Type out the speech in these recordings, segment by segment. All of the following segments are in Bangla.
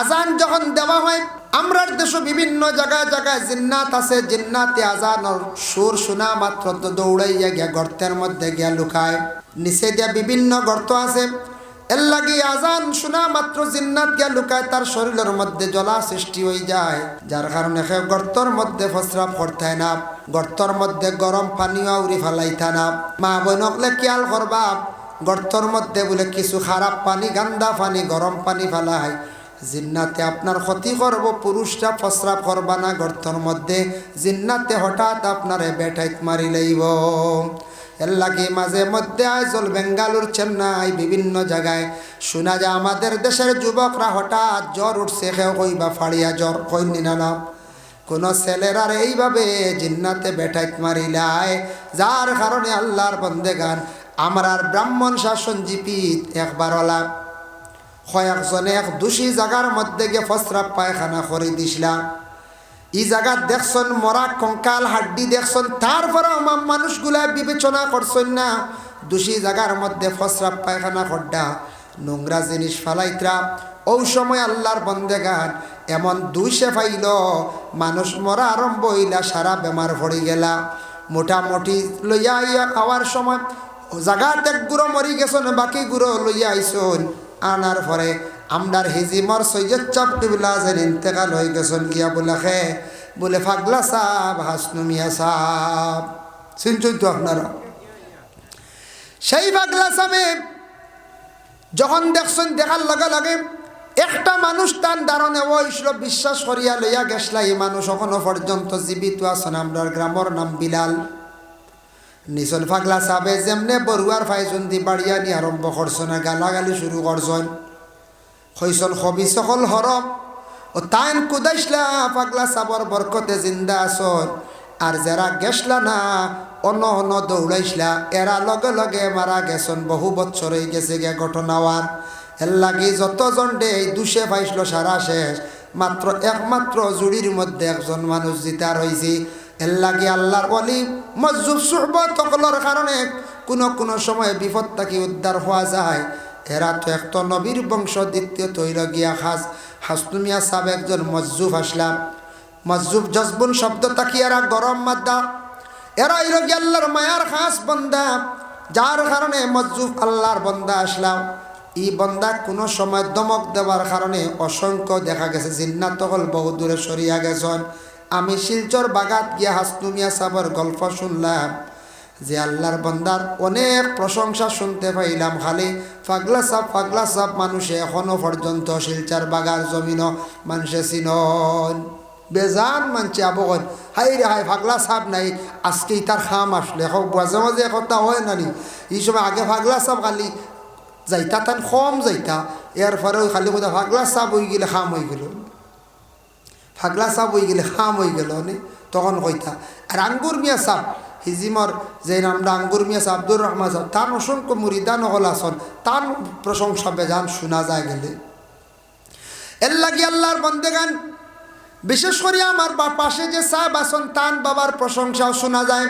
আজান যখন দেওয়া হয়, আমরার দেশে বিভিন্ন জায়গায় জায়গায় জিন্নাত আছে, জিন্নাতে আজান সুর শোনা মাত্র তো দৌড়াইয়া গিয়া গর্তের মধ্যে গিয়া লুকায়। নিচে দিয়া বিভিন্ন গর্ত আছে। এর লাগি আজান শোনা মাত্র জিন্নাত গিয়া লুকায়, তার শরীরের মধ্যে জলা সৃষ্টি হয়ে যায়। যার কারণে সে গর্তর মধ্যে ফসরাপ করতে না, গর্তর মধ্যে গরম পানিও উড়ি ফেলাইতা না। মা বইনকলে খেয়াল করবা, গর্তর মধ্যে বলে কিছু খারাপ পানি, গান্দা পানি, গরম পানি ফেলায়। জিন্নাতে আপনার ক্ষতি করব, পুরুষরা ফসরাপ করবা না গর্তর মধ্যে। জিন্নাতে হঠাৎ আপনারে বেটাইত মারি লইব। এর লাগে মাঝে মধ্যে আইজল বেঙ্গালুর চেন্নাই বিভিন্ন জায়গায়। শোনা যায় আমাদের দেশের যুবকরা হঠাৎ জ্বর উঠছে, কেউ কইবা ফাড়িয়া জ্বর কইনি না না কোনো ছেলেরার এইভাবে জিন্নাতে বেটাইত মারিলায় যার কারণে আল্লাহর বন্দে গান আমরার ব্রাহ্মণ শাসন জিপিত একবার ওলা কয়েকজনে এক দোষী জায়গার মধ্যে গিয়ে ফসরা পায়খানা করে দিছিলাম ই জায়গা দেখছন মরা কঙ্কাল হাড্ডি দেখছন তারপরে মানুষগুলা বিবেচনা করছেন না। দোষী জায়গার মধ্যে ফসরা পায়খানা খড্ডা নোংরা জিনিস ফালাইত্রা ওই সময় আল্লাহর বন্দে গান এমন দুইশে ফাইল মানুষ মরা আরম্ভ হইলা সারা বেমার ভরে গেলা। মোটামুটি লইয়া আইয়া খাওয়ার সময়, জাগাত এক গুঁড়ো মরি গেছন বাকি গুঁড়ো লইয়া আইসন আনার পরে আমদার হিজিমর সৈয়দ চাপ যেন ইন্তেকাল হয়ে গেছেন গিয়া বলে, খে, বলে, ফাগলা সাপ হাসনুমিয়া সাপ শুনছেন তো আপনারা? সেই ফাগলা সাপে যখন দেখছেন, দেখার লগে লগে একটা মানুষ তার দারণে ওইসল বিশ্বাস করিয়া লইয়া গেছলা। এই মানুষ এখনও পর্যন্ত জীবিত আছেন। আমরা গ্রামর নাম বিলাল। নিচল ফাগলা সাবে যেমনে বড়ুয়ার ফাইজন্দি বাড়িয়া নি আরম্ভ করছেন গালাগালি শুরু করছেন হইসল হবি সকল হরম ও তাইন কুদাইসলা পাগলা সাবর বরকতে জিন্দা আসন আর যারা গেছলা না অন্য অন্য দৌড়াইসলা এরা লগে লগে মারা গেছন বহু বছর হয়ে গেছে গে ঘটনাওয়ার এর লাগি যতজন ডে দুষে পাইছিল সারা শেষ। মাত্র একমাত্র জুড়ির মধ্যে একজন মানুষ জিতার হয়েছে এর লাগি আল্লাহর অলি মজুব সুহবত সকলের কারণে কোনো কোনো সময় বিপদ থাকি উদ্ধার হওয়া যায়? এরা তো এক তো নবীর বংশ, দ্বিতীয় তৈল গিয়া খাস হাসনুমিয়া সাহেব একজন মজ্জুব আসলাম। মজ্জুব জজবুন শব্দ তাকি এরা গরম মাদ্দা। এরা ইল গিয়া আল্লাহর মায়ার খাস বন্দা। যার কারণে মজ্জুব আল্লাহর বন্দা আসলাম। ই বন্দা কোনো সময় দমক দেওয়ার কারণে অসংখ্য দেখা গেছে। জিন্নাত হল বহু দূরে সরিয়া গেছেন। আমি শিলচর বাগাত গিয়া হাসনুমিয়া সাহেবের গল্প শুনলাম যে আল্লাহর বন্দার অনেক প্রশংসা শুনতে পাইলাম খালি। ফাগলা সাপ ফাগলা সাপ মানুষে এখনও পর্যন্ত শিলচার বাগার জমিন মানুষে চিনন। বেজান মানছে আবগন। হাই রে হাই, ফাগলা সাপ নাই আজকে তার খাম আসলে। এখন মাঝে মাঝে একটা হয় নানি। এই সময় আগে ফাগলা সাপ খালি যাইতা, তান কম যাইতা। এর খালি কোথাও ফাগলা সাপ হয়ে গেলে খাম হয়ে গেল। ফাগলা সাপ হয়ে গেলে খাম হয়ে গেল নে তখন কইতা, আর আঙ্গুর মিয়া সাপ? হিজিমর যে নামটা আঙ্গুর মিয়া সাহ আব্দুর রহমান সাহ তার অসংখ্য মুরিদান হল আসন, তার প্রশংসা বেজান শোনা যায় গেলে। এর লাগি আল্লাহর বন্দেগান, বিশেষ করে আমার বা পাশে যে সাহেব আসন তান বাবার প্রশংসাও শোনা যায়।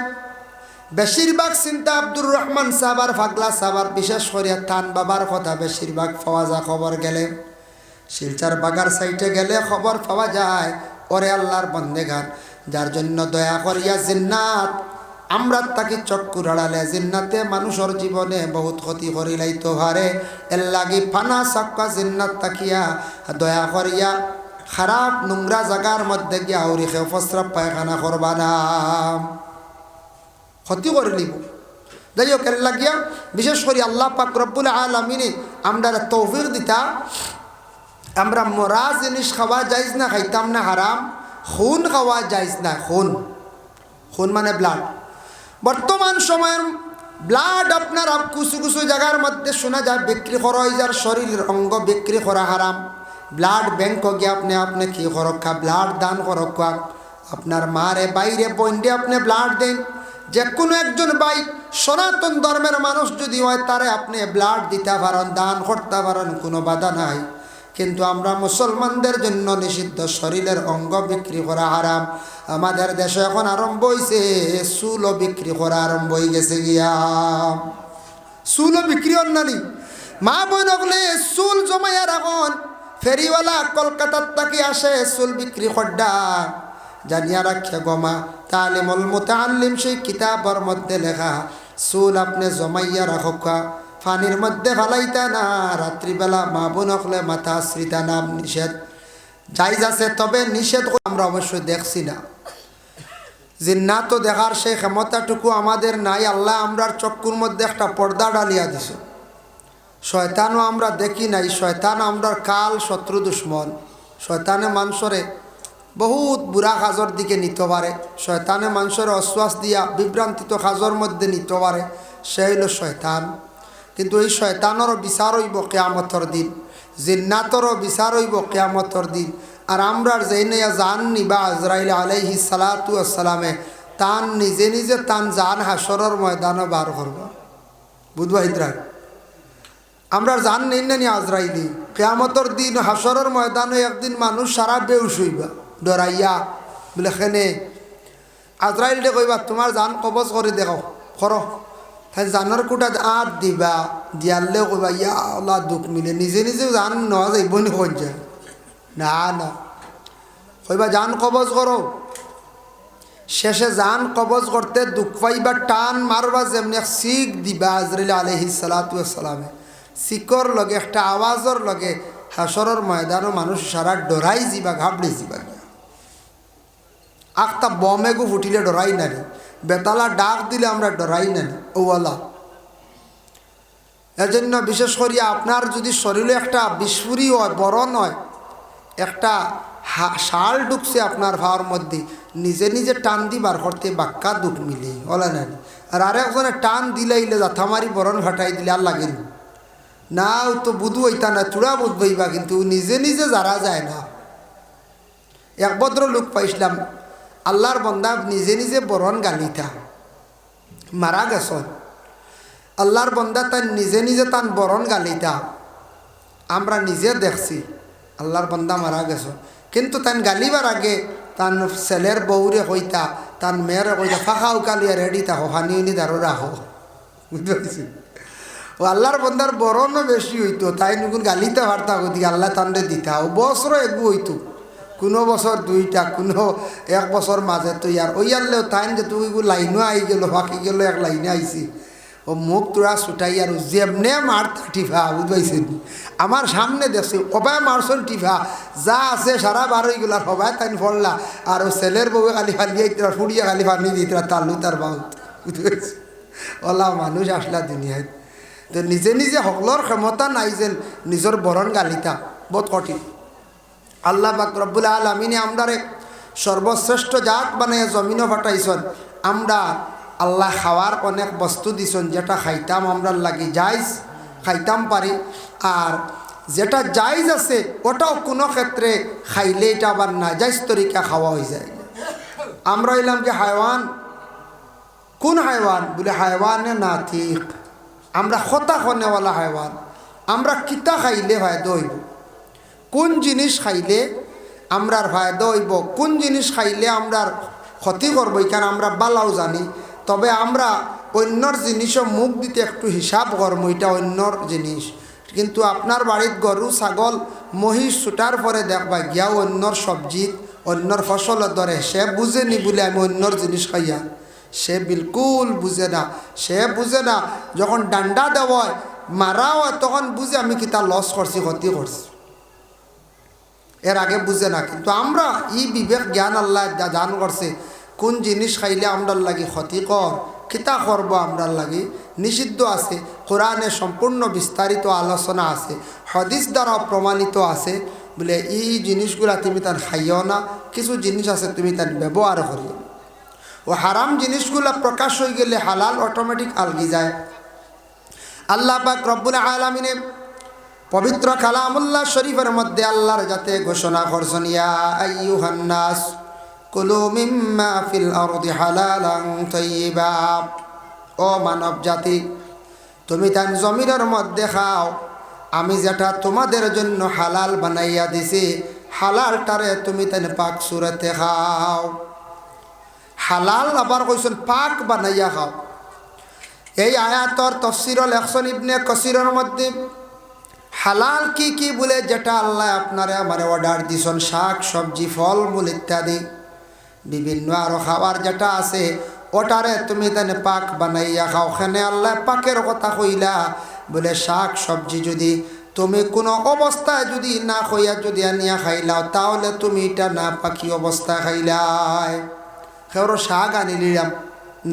বেশিরভাগ চিন্তা আব্দুর রহমান সাহাবার ফাগলা সাহাবার বিশেষ করে তান বাবার কথা বেশিরভাগ যায় খবর গেলে। শিলচার বাগার সাইটে গেলে খবর পাওয়া যায়। ওরে আল্লাহর বন্দেগান যার জন্য দয়া করিয়া জিন্নাত। আমরা তাকে চক্কু রাড়ালে জিন্নাতে মানুষের জীবনে বহুত ক্ষতি করিলাইতো হারে। এর লাগি ফানা সাক্কা জিন্নাত তাকিয়া, দয়া করিয়া খারাপ নোংরা জায়গার মধ্যে গিয়া আউরি খেয়ে ফসরাপ পায়খানা করবা না। ক্ষতি করে যাই হোক, এর লাগিয়া বিশেষ করে আল্লাহ পাক রব্বুল আলমিনে আমরা তৌফির দিতা। আমরা মরা জিনিস খাওয়া যাইজ না, খাইতাম না, হারাম। খুন খাওয়া যাইজ না, খুন। খুন মানে ব্লাড বর্তমান সময়ের ব্লাড আপনার কুসু কুসু জায়গার মধ্যে শোনা যায়, বিক্রি করা হয়, যার শরীরের অঙ্গ বিক্রি করা হারাম। ব্লাড ব্যাংক গিয়ে আপনি আপনি কি করক্ষা ব্লাড দান করক্ষা আপনার মারে বাইরে বন্ডে আপনি ব্লাড দেন। যে কোনো একজন বাই সনাতন ধর্মের মানুষ যদি হয়, তারে আপনি ব্লাড দিতে পারেন, দান করতে পারেন, কোনো বাধা নাই। কিন্তু আমরা মুসলমানদের জন্য নিষিদ্ধ শরীরের অঙ্গ বিক্রি করা হারাম। আমাদের দেশে এখন আরম্ভ হয়েছে চুলও বিক্রি করা আরম্ভ হয়ে গেছে গিয়া। চুলও বিক্রি অন্যানি মা বোন চুল জমাইয়া রাখন। ফেরিওয়ালা কলকাতার তাকে আসে, চুল বিক্রি খড্ডা। জানিয়া রাখে গমা তালিমল মোতাল্লিম সেই কিতাবর মধ্যে লেখা, চুল আপনি জমাইয়া রাখা ফানির মধ্যে ফালাইতা না। রাত্রিবেলা মা বোন হলে মাথা শ্রিতা নাম নিষেধ। যাইজ আছে, তবে নিষেধ আমরা অবশ্যই দেখছি না। জিন্না তো দেখার সেই ক্ষমতাটুকু আমাদের নাই। আল্লাহ আমরার চক্ষুর মধ্যে একটা পর্দা ডালিয়া দিছে। শয়তানও আমরা দেখি নাই। শয়তান আমরার কাল শত্রু দুশ্মন। শয়তানে মানুষরে বহুত বুড়া কাজর দিকে নিতে পারে। শয়তানে মানুষের অশ্বাস দিয়া বিভ্রান্তিত কাজর মধ্যে নিতে পারে। সে হইল শয়তান। কিন্তু এই শয়তানেরও বিচার হইব কেয়ামতর দিন, জিন্নাতরও বিচার হইব কেয়ামতর দিন। আর আমরার যেই নেয়া জান নিবা আজরাইল আলাইহি সালাতু আসসালামে তান নিজে নিজে তান জান হাসরের ময়দানে বার করব। বুধবা হিদ্রা আমরা জান নেই না নি আজরাইলি, কেয়ামতর দিন হাসরের ময়দানে একদিন মানুষ সারা বেউস হইবা, ডরাইয়া, বলে, খেনে আজরাইলটে কইবা, তোমার জান কবজ করে দেখো করো। তাই জানার কোটা আট দিবা, দিয়ালে কইবা, ইয়া আল্লাহ দুঃখ মিলে, নিজে নিজে জান নেওয়া যাইব নি কঞ্জা না না। কইবা জান কবজ করো। শেষে জান কবজ করতে দুঃখ পাইবা, টান মারবা যেমনি শিখ দিবা আজরাইল আলহি সালাতামে শিকর লগে একটা আওয়াজর লগে হাসরের ময়দানও মানুষ সারা ডরাই যাবা ঘাবড়ে যাবা আখতা বমেগু ফুটিলে ডরাই নানি বেতালা ডাক দিলে আমরা ডরাই নানি ওওয়ালা এজন্য বিশেষ করিয়া আপনার যদি শরীরে একটা বিস্ফুরি হয় বড় নয় একটা শাল ঢুকছে আপনার ভাওয়ার মধ্যে, নিজে নিজে টান দিবার করতে বাক্কা দুঃখ মিলে ওলা নানি আর আরেকজনে টান দিলাইলে জাথামারি বরণ ভাটাই দিলে আর লাগেন না। তো বুধু হইতা না, চূড়া বুধ বইবা কিন্তু নিজে নিজে যারা যায় না। এক ভদ্র লোক পাইছিলাম আল্লাহর বন্দা নিজে নিজে বরণ গালিতা। মারা গেছ আল্লাহর বন্দা তার নিজে নিজে তান বরণ গালিতা। আমরা নিজে দেখছি, আল্লাহর বন্দা মারা গেছ কিন্তু তান গালিবার আগে তান ছেলের বউরে কইতা তান মেয়েরে কইতা ফাঁকা উকালিয়া রেডি থাকো হানি উনি দারো রাখো বুঝতে পারছি? ও আল্লাহর বন্দার বরণও বেশি হইতো, তাই নতুন গালিতে পারতা গতি আল্লাহ তান্ডে দিতা। ও বছরও এগু হইতো। কোনো বছর দুইটা, কোনো এক বছর মাঝে তো ইয়ার ওই আনলেও তাই যে তুই লাইনও আই গেল, বাকি গেল এক লাইনে আইসি ও মুখ তোরা ছুটাই আর যেমনে মারতা টিফা বুঝবাইছেন আমার সামনে দেখছি অবাই মারছন টিফা যা আছে সারা বার গেল আর সবাই তাই ফললা আর ও ছেলের বউ খালি ফালিয়ে তোরা ফুড়িয়ে খালি ফানি দিই তোরা তালু তার বাউত বুঝতে ওলা মানুষ আসলা দুনিয়ায় তো নিজে নিজে সকলের ক্ষমতা নাই যেন নিজের বরণ গালিতা। বহুত কঠিন। আল্লাহ বাক রব্বুল আলমিনে আমরারে সর্বশ্রেষ্ঠ জাত বানাই জমিনও ফাটাইছন। আমরা আল্লাহ খাওয়ার অনেক বস্তু দিছন, যেটা খাইতাম আমরা লাগি যাইজ, খাইতাম পারি। আর যেটা জাইজ আছে, ওটাও কোনো ক্ষেত্রে খাইলে এটা আবার না যাইজ তরিকা খাওয়া হয়ে যায়। আমরা এলাম কি হায়ওয়ান? কোন হায়ওয়ান? বলে হায়ওয়ানে না ঠিক আমরা খতা খনেওয়ালা হায়ওয়ান। আমরা কিতা খাইলে হয় হইব কোন জিনিস খাইলে আমরার ফায়দা হইব? কোন জিনিস খাইলে আমরার ক্ষতি করব? এখানে আমরা বালাও জানি। তবে আমরা অন্যর জিনিসও মুখ দিতে একটু হিসাব করব, এটা অন্যর জিনিস। কিন্তু আপনার বাড়িত গরু, ছাগল, মহিষ ছুটার পরে দেখবা গিয়াও অন্যর সবজিত অন্যর ফসলের দরে সে বুঝেনি বলে আমি অন্যর জিনিস খাইয়া। সে বিলকুল বুঝে না। সে বুঝে না, যখন ডান্ডা দেওয়া মারা হয়, তখন বুঝে আমি কিতা লস করছি, ক্ষতি করছি। এর আগে বুঝে না, কিন্তু আমরা ই বিবেক জ্ঞান আল্লাহ জান করছে, কোন জিনিস খাইলে আমরার লাগি ক্ষতিকর কিতা করব আমরার লাগি, নিষিদ্ধ আছে, কোরআনে সম্পূর্ণ বিস্তারিত আলোচনা আছে, হদিস দ্বারা প্রমাণিত আছে, বলে এই জিনিসগুলা তুমি তার খাইও না, কিছু জিনিস আছে তুমি তার ব্যবহার করিও। ও হারাম জিনিসগুলো প্রকাশ হয়ে গেলে হালাল অটোমেটিক আলগি যায়। আল্লাহ পাক রব্বুল আলমিনে পবিত্র কালামুল্লাহ শরীফের মধ্যে আল্লাহর যাতে ঘোষণা করছেন আইয়ুহান্নাস, কুলু মিম্মা ফিল আরদি হালালান তাইয়্যিবা ও মানব জাতি, তুমি তান জমিনের মধ্যে খাও। আমি যেটা তোমাদের জন্য হালাল বানাইয়া দিছি, হালালটারে তুমি তান পাক সুরতে খাও। হালাল আবার কইছেন, পাক বানাইয়া খাও। এই আয়াতর তফসির লেখসন ইবনে কসিরের মধ্যে হালাল কি কি বলে যেটা আল্লাহ আপনারে আমার অর্ডার দিছন? শাক, সবজি, ফল, মূল ইত্যাদি। বিভিন্ন আরও খাবার যেটা আছে, ওটারে তুমি তেনে পাক বানাইয়া খাও। খানে আল্লাহ পাকের কথা কইলা, বলে শাক, সবজি যদি তুমি কোনো অবস্থায় যদি না খইয়া যদি আনিয়া খাইলাও, তাহলে তুমি এটা না পাখি অবস্থায় খাইলাই। সেওর শাক আনিলাম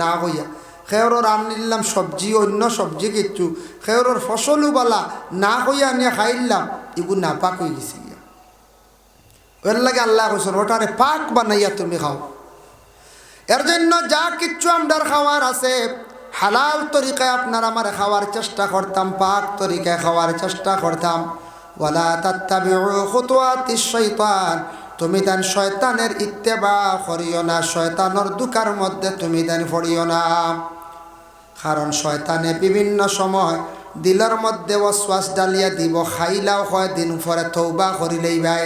না কইয়া। খেয়রর আনিলাম সবজি, অন্য সবজি কিচ্ছু। খেয়রর ফসলও বালা, না কইয়া আনিয়া খাইলাম এগুলো না পাক হয়ে গেছে ওর লাগে আল্লাহ কৈছেন ওটারে পাক বানাইয়া তুমি খাও। এর জন্য যা কিচ্ছু আমরার খাওয়ার আছে, হালাল তরিকায় আপনার আমার খাওয়ার চেষ্টা করতাম, পাক তরিকায় খাওয়ার চেষ্টা করতাম। ওয়ালা তাত্তাবিউ খুতুয়াতিশ শয়তান তুমি দেন শয়তানের ইত্তেবা করিও না, শয়তানের দুকার মধ্যে তুমি দেন পড়িও না। কারণ শয়তানে বিভিন্ন সময় দিলের মধ্যে অশ্বাস ডালিয়া দিব, খাইলাও হয়, দিন পরে তৌবা করিলেই ভাই।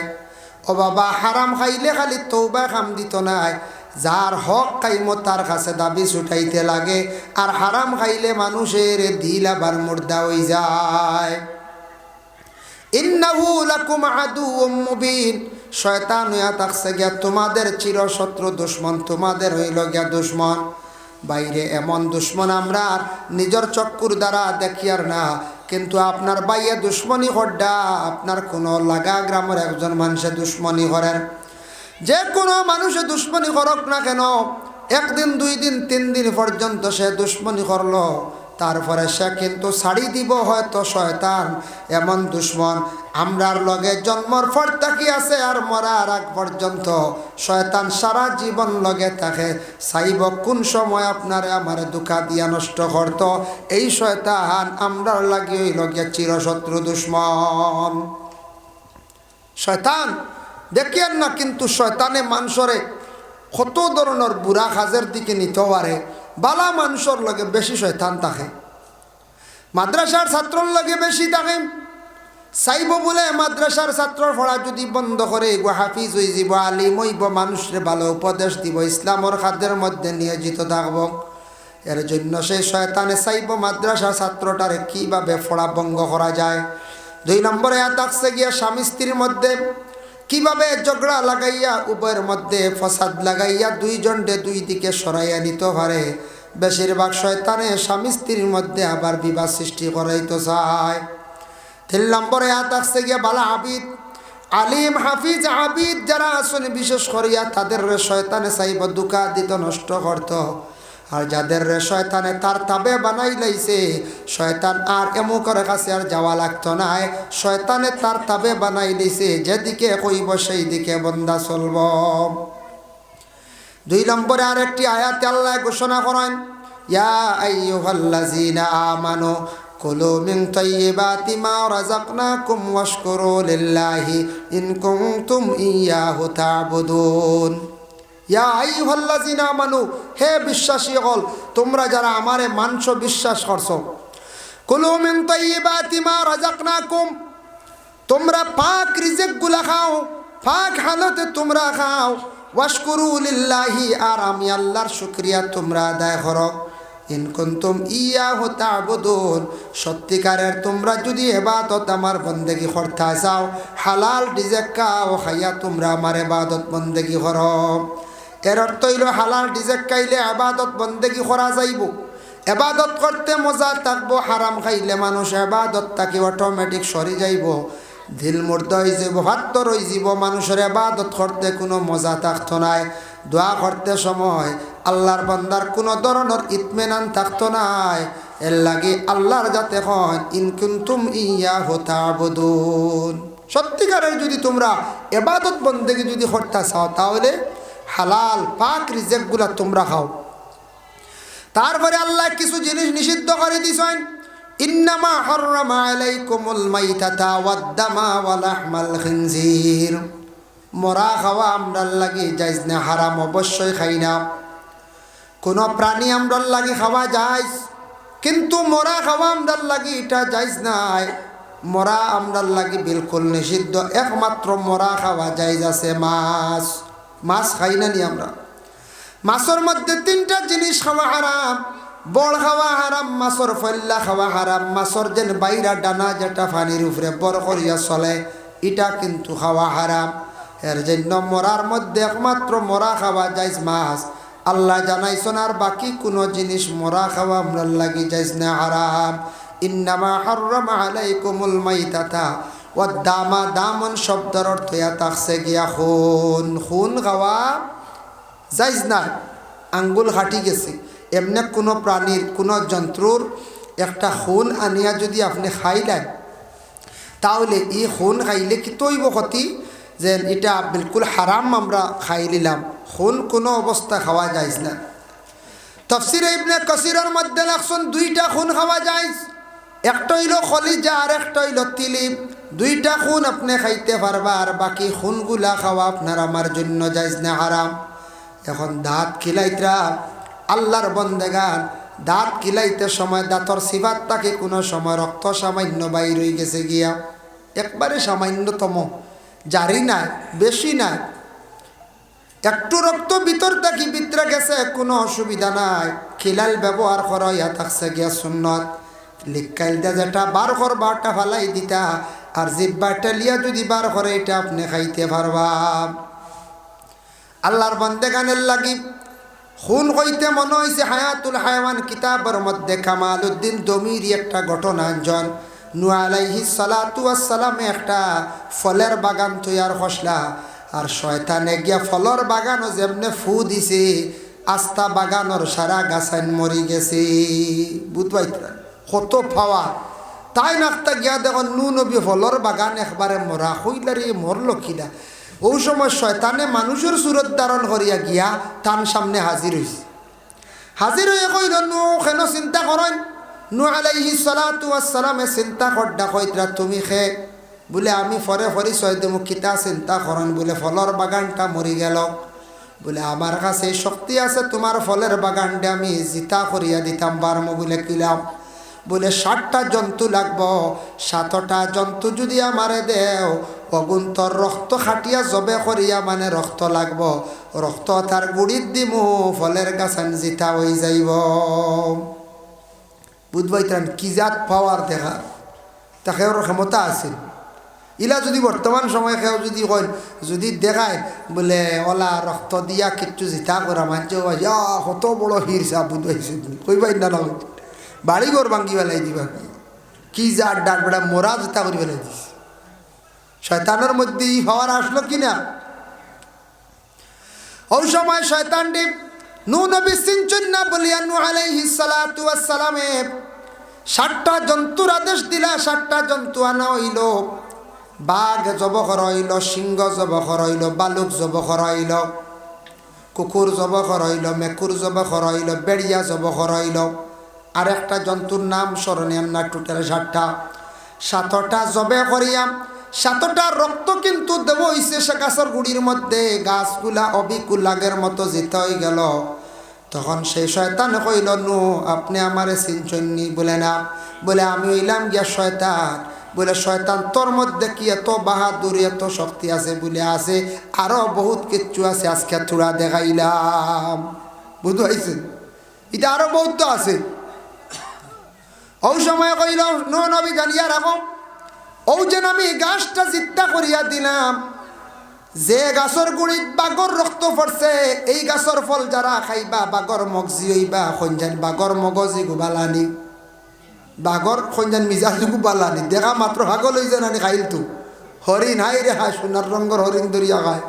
ও বাবা হারাম খাইলে খালি তৌবা খাম দিত নাই। যার হক কাইম তার কাছে দাবি ছুটাইতে লাগে। আর হারাম খাইলে মানুষের দিল আবার মুর্দা হয়ে যায়। ইন্নাহু লাকুম আদুউম মুবিন। তোমাদের দুশ্মন, তোমাদের হইল গিয়া দুশ্মন। বাইরে এমন দুশ্মন আমরা নিজের চক্কুর দ্বারা দেখিয়ার না। কিন্তু আপনার বাইয়ে দুশ্মনী হড্ডা, আপনার কোনো লাগা গ্রামের একজন মানুষে দুশ্মনী করেন যে কোনো মানুষে দুশ্মনী করক না কেন, একদিন, দুই দিন, তিন দিন পর্যন্ত সে দুশ্মনী করল তারপরে সে কিন্তু ছাড়ি দিব হয়তো শয়তান, এমন দুশ্মন। আমরার লগে জন্মর পর তাকি আছে আর মরার আগ পর্যন্ত। শয়তান সারা জীবন লগে থাকে। চাইব কোন সময় আপনারে আমার দুঃখা দিয়া নষ্ট করত। এই শয়তান আমরার লাগে লগে চিরশত্রু দুশ্মন। শয়তান, দেখিয়েন না কিন্তু শয়তানে মানুষরে কত ধরনের বুড়া কাজের দিকে নিতে পারে। বালা মানুষের লগে বেশি শয়তান থাকে। মাদ্রাসার ছাত্রর লগে বেশি থাকে। চাইব বলে মাদ্রাসার ছাত্রর পড়া যদি বন্ধ করে হাফিজ হয়ে যাব, আলিম হইব মানুষরে ভালো উপদেশ দিব ইসলামর খাদ্যের মধ্যে নিয়োজিত থাকব। এর জন্য সেই শয়তানে চাইব মাদ্রাসার ছাত্রটারে কীভাবে ফোড়া ভঙ্গ করা যায়। দুই নম্বরে থাকছে গিয়া, স্বামী স্ত্রীর মধ্যে কীভাবে ঝগড়া লাগাইয়া উভয়ের মধ্যে ফসাদ লাগাইয়া দুইজনকে দুই দিকে সরাইয়া নিতে পারে? বেশিরভাগ শয়তানে স্বামী স্ত্রীর মধ্যে আবার বিবাদ সৃষ্টি করাইতে চায়। তিন নম্বরে হাত আসছে গিয়া, বালা আবিদ, আলিম, হাফিজ, আবিদ যারা আসুন বিশেষ করিয়া তাদের শয়তানে চাইব দুকা দিত, নষ্ট করত। আর যাদের শয়তানে তার তাবে বানাই লাইছে, শয়তান আর এমুকের কাছে আর যাওয়া লাগতো নাই। শয়তানে তার তাবে বানাই দিছে, যেদিকে কইব সেই দিকে বন্দা চলব। দুই নম্বরে আর একটি আয়াতে আল্লাহ ঘোষণা করেন, ইয়া আইয়ুহাল্লাযীনা ইয়া আই আইয়ুহাল্লাযীনা আমানু, হে বিশ্বাসী হল তোমরা যারা আমারে মানছ, বিশ্বাস করছ। কুলু মিন তাইয়্যিবাতি মা রাযাকনাকুম, তোমরা পাক রিজেকগুলা খাও, পাক হালতে তোমরা খাও। ওয়াশকুরু লিল্লাহি, আর আমি আল্লাহর শুক্রিয়া তোমরা আদায় করো। ইন কুনতুম ইয়া তা'বুদুন, সত্যিকারের তোমরা যদি এবাদত আমার বন্দেগি করতে চাও, হালাল রিজেক খাও খাইয়া তোমরা আমার এবাদত বন্দেগি করো। এর অর্থ হইল, হালাল রিজেক খাইলে আবাদত বন্দেগি করা যাইব। এবাদত করতে মজা থাকব, হারাম খাইলে মানুষ এবাদত তাকে অটোমেটিক সরি যাইব। দিল মুর্দ হয়ে যাব ভাত্ত রই যাব, মানুষের এবাদত করতে কোনো মজা থাকতো নাই দোয়া করতে সময়, আল্লাহর বান্দার কোনো ধরনের ইতমেনান থাকতো নাই এর লাগে আল্লাহর যাতে হন ইনকুন্তুম ইয়া হতা হতাবুদুন সত্যিকারের যদি তোমরা এবাদত বন্দেকে যদি করতে চাও, তাহলে হালাল, পাক রিজেক্টগুলা তোমরা খাও। তারপরে আল্লাহ কিছু জিনিস নিষিদ্ধ করে দিছেন। ইন্নামা লাগি না, হারাম অবশ্যই খাই না। কোনো লাগি কিন্তু লাগি নাই। মরা আমরার লাগি বিলকুল নিষিদ্ধ, একমাত্র মরা খাওয়া যাইজ আছে মাছ। মাছ খাই না নি আমরা। মাছের মধ্যে তিনটা জিনিস খাওয়া হারাম। বড় খাওয়া হারাম, মাছর ফল্লা খাওয়া হারাম। মাছর যেন বাইরা ডানা যেটা পানির উপরে বড় করিয়া চলে, এটা কিন্তু খাওয়া হারাম। এর জন্য মরার মধ্যে একমাত্র মরা খাওয়া যাইজ মাছ। আল্লাহ জানাইছেন, আর বাকি কোনো জিনিস মরা খাওয়া আমরার লাগি যাইজ না, হারাম। ইন্নামা হাররামা আলাইকুমুল মাইতাতা। ও দামা দামন শব্দের অর্থ ইয়া থাকছে গিয়া খুন। খুন খাওয়া যাইজ না, আঙ্গুল হাঁটি গেছে। এমনি কোনো প্রাণীর, কোনো জন্তুর একটা খুন আনিয়া যদি আপনি খাইলেন তাহলে এই খুন খাইলে কি তৈব ক্ষতি? যে এটা বিলকুল হারাম আমরা খাই নিলাম। খুন কোনো অবস্থা খাওয়া যাইজ না। তফসির ইবনে কসিরের মধ্যে লাগছেন দুইটা খুন খাওয়া যাইজ। একটা হইল খলিজা আর একটা হইল তিলিপ দুইটা খুন আপনি খাইতে পারবা আর বাকি খুনগুলা খাওয়া আপনার আমার জন্য যাইজ না হারাম। এখন দাঁত খিলাইতরা, আল্লাহর বন্দেগান দাঁত কিলাইতে সময় দাঁতর সিবাত তাকে কোনো সময় রক্ত সামান্য বাইর হয়ে গেছে গিয়া। একবারে সামান্যতম, জারি নাই, বেশি নাই। একটু রক্ত ভিতর থাকি ভিতরে গেছে, কোনো অসুবিধা নাই। খিলাল ব্যবহার করা ইয়া থাকছে গিয়া সুন্নত। লিকাইল দা যেটা বার করবাটা ফালাই দিতা। আর জিব্বাটা লিয়া যদি বার করে, এটা আপনি খাইতে পারবা। আল্লাহর বন্দেগানের লাগি খুন কইতে মনে হয়েছে হায়াতুল হায়াওয়ান কিতাবের মধ্যে কামাল উদ্দিন দমির একটা ঘটনা জন নু আলাইহি সালাতু আসসালামে একটা ফলের বাগান তৈয়ার খসলা, আর শয়তানে গিয়া ফলর বাগানও যেমনে ফু দিছে, আস্তা বাগানোর সারা গাছাইন মরি গেছে। বুধবাইতরা কত পাওয়া। তাই নাকতা গিয়া দেখো নু নবী ফলর বাগান একবারে মরা হইলারে মরল কিলা ওই সময় শয়তানে মানুষের সুরত ধারণ করিয়া গিয়া তান সামনে হাজির হয়েছে হাজির হয়ে কইল, নু কেন চিন্তা করেন নু আলাইহি সালাতু আসসালামে চিন্তা করডা কইতরা তুমি খে, বলে আমি ফরে ফরি কিতা চিন্তা করেন বলে ফলর বাগানটা মরি গেল। বলে আমার কাছে শক্তি আছে তোমার ফলের বাগানটা আমি জিতা করিয়া দিতাম বারমো বলে কিলাম। বলে ষাটটা জন্তু লাগব, সাতটা জন্তু যদি আমারে দেও, অগুন্তর রক্ত খাটিয়া জবে করিয়া মানে রক্ত লাগব। রক্ত তার গুড়িত দিমু, ফলের গাছান জিতা হয়ে যাইব। বুধবাইতান কি জাত পাওয়ার দেখা? তাকে ওর ক্ষমতা আছে ইলা যদি বর্তমান সময় কেউ যদি কয়, যদি দেখায়, বলে ওলা রক্ত দিয়া কিচ্ছু জিতা করা মানছে কত বড় হিরসা বুধবাইছে কইবাই না না বাড়ি ঘর ভাঙ্গি বেলাই দিবা কি? যার ডাক বেড়া মোরা জুতা করে বেলাই দিস শয়তানের মধ্যে ই হওয়ার আসলো কি না? ওই সময় শয়তানটি নু নবী সিঞ্চন না বলিয়া নু আলাইহি সালাতু ওয়াসসালামে ষাটটা জন্তুর আদেশ দিলা ষাটটা জন্তু আনা হইল। বাঘ জব হইল সিংহ জব হইল বালুক জব হইল কুকুর জব হইল মেকুর জব হইল বেড়িয়া জব হইল আর একটা জন্তুর নাম স্মরণীয় না টোটাল ষাটটা সাতটা জবে করিয়াম সাতটা রক্ত কিন্তু দেব হইছে সে গাছের গুড়ির মধ্যে। গাছগুলা অবিকুলাগের মতো যেতে হয়ে গেল। তখন সেই শয়তান কইল, নু, আপনি আমারে চিনচন্নি বলে না। বলে, আমি হইলাম গিয়া শয়তান। বলে, শয়তান, তোর মধ্যে কি এত বাহাদুর, এত শক্তি আছে? বলে, আছে। আরও বহুত কিচ্ছু আছে, আজকে থোড়া দেখাইলাম। বুঝতে পাইছেন এটা আরও বহুত আছে। ওই সময় কইল, নো নবী জানিয়া রাখো ও যেন আমি গাছটা চিন্তা করিয়া দিলাম। যে গাছর গুড়িত বাগর রক্ত পড়ছে এই গাছর ফল যারা খাইবা বাগর মগজি হইবা সঞ্জান বাগর মগজি গুবালানি। বাগর সঞ্জান মিজাজ গুবালানি। দেখা মাত্র ভাগল হয়ে যেন খাইল তো হরিণ হাই রে হাই সোনার রঙর হরিণ দরিয়া খায়।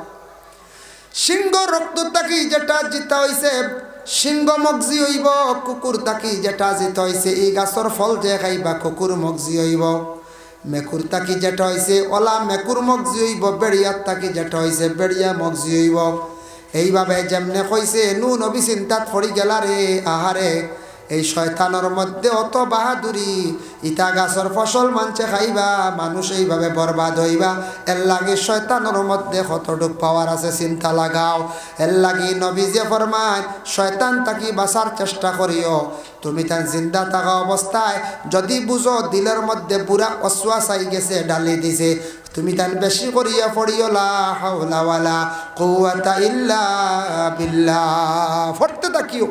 সিংহ রক্ত তাকি যেটা জিতা হইছে সিংহ মগজি হইব, কুকুর তাকি যেটা জিত হয়েছে এই গাছর ফল যে খাইবা কুকুর মগজি হইব। মেকুর তাকি যেটা হয়েছে ওলা মেকুর মগজি হইব, বেড়িয়ার তাকি যেটা হয়েছে বেড়িয়া মগজি হইব। এইভাবে যেমনে কইছে নু নবী চিন্তাত গেলারে, আহারে। এই শয়তানোর মধ্যে অত বাহাদুরি, ইটা গাছের ফসল মানছে খাইবা, মানুষ এইভাবে বরবাদ হইবা। এর লাগে শয়তানোর মধ্যে কতটুক পাওয়ার আছে চিন্তা লাগাও। এর লাগে নবী যে ফরমায়, শয়তান তাকি বাঁচার চেষ্টা করিও। তুমি তার জিন্দা থাকা অবস্থায় যদি বুঝো দিলের মধ্যে পুরা অশ্বাস আই গেছে, ডালি দিছে, তুমি তান বেশি করিয়া পড়িও হাওলা ওয়ালা ইল্লা বিল্লাহ। ফটতে তাকিও